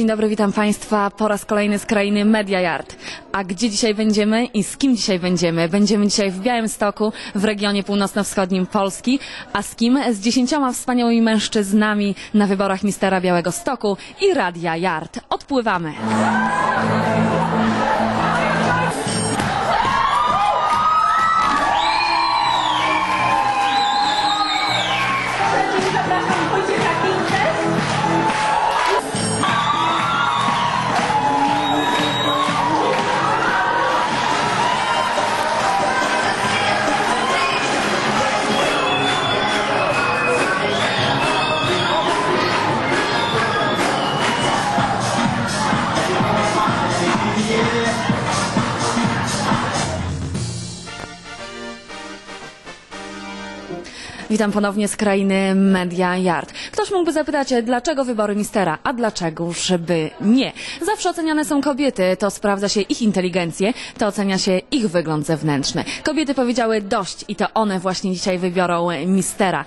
Dzień dobry, witam Państwa po raz kolejny z krainy Media Yard. A gdzie dzisiaj będziemy i z kim dzisiaj będziemy? Będziemy dzisiaj w Białymstoku, w regionie północno-wschodnim Polski. A z kim? Z dziesięcioma wspaniałymi mężczyznami na wyborach Mistera Białego Stoku i Radia Yard. Odpływamy. Witam ponownie z krainy Media Yard. Ktoś mógłby zapytać, dlaczego wybory Mistera, a dlaczegoż by nie? Zawsze oceniane są kobiety, to sprawdza się ich inteligencję, to ocenia się ich wygląd zewnętrzny. Kobiety powiedziały dość i to one właśnie dzisiaj wybiorą Mistera.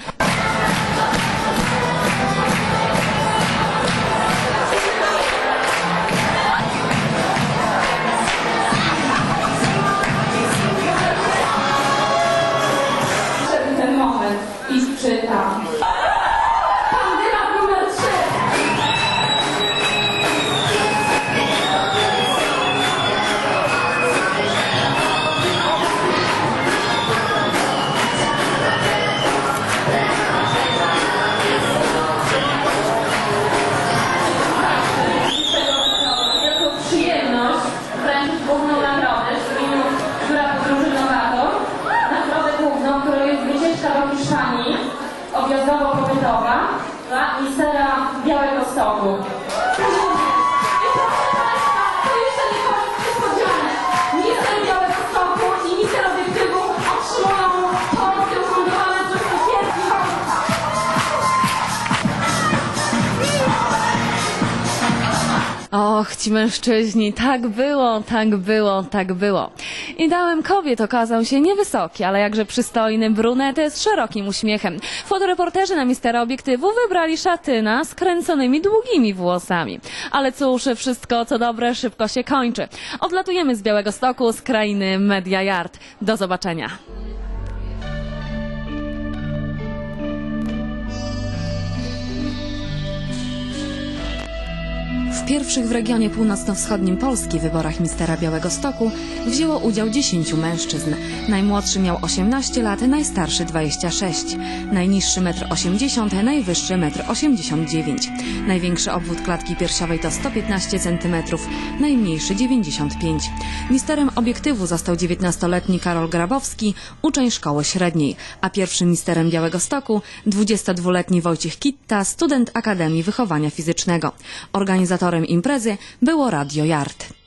Objazdowo-pobytowa dla misera Och, ci mężczyźni, tak było, tak było, tak było. Ideałem kobiet okazał się niewysoki, ale jakże przystojny brunet z szerokim uśmiechem. Fotoreporterzy na mistera obiektywu wybrali szatyna z kręconymi długimi włosami. Ale cóż, wszystko co dobre szybko się kończy. Odlatujemy z Białego Stoku, z krainy Media Yard. Do zobaczenia. Pierwszych w regionie północno-wschodnim Polski wyborach Mistera Białego Stoku wzięło udział 10 mężczyzn. Najmłodszy miał 18 lat, najstarszy 26. Najniższy 1,80 m, najwyższy 1,89 m. Największy obwód klatki piersiowej to 115 cm, najmniejszy 95. Misterem obiektywu został 19-letni Karol Grabowski, uczeń szkoły średniej, a pierwszym misterem Białego Stoku 22-letni Wojciech Kitta, student Akademii Wychowania Fizycznego. Organizatorem imprezy było Radio Yard.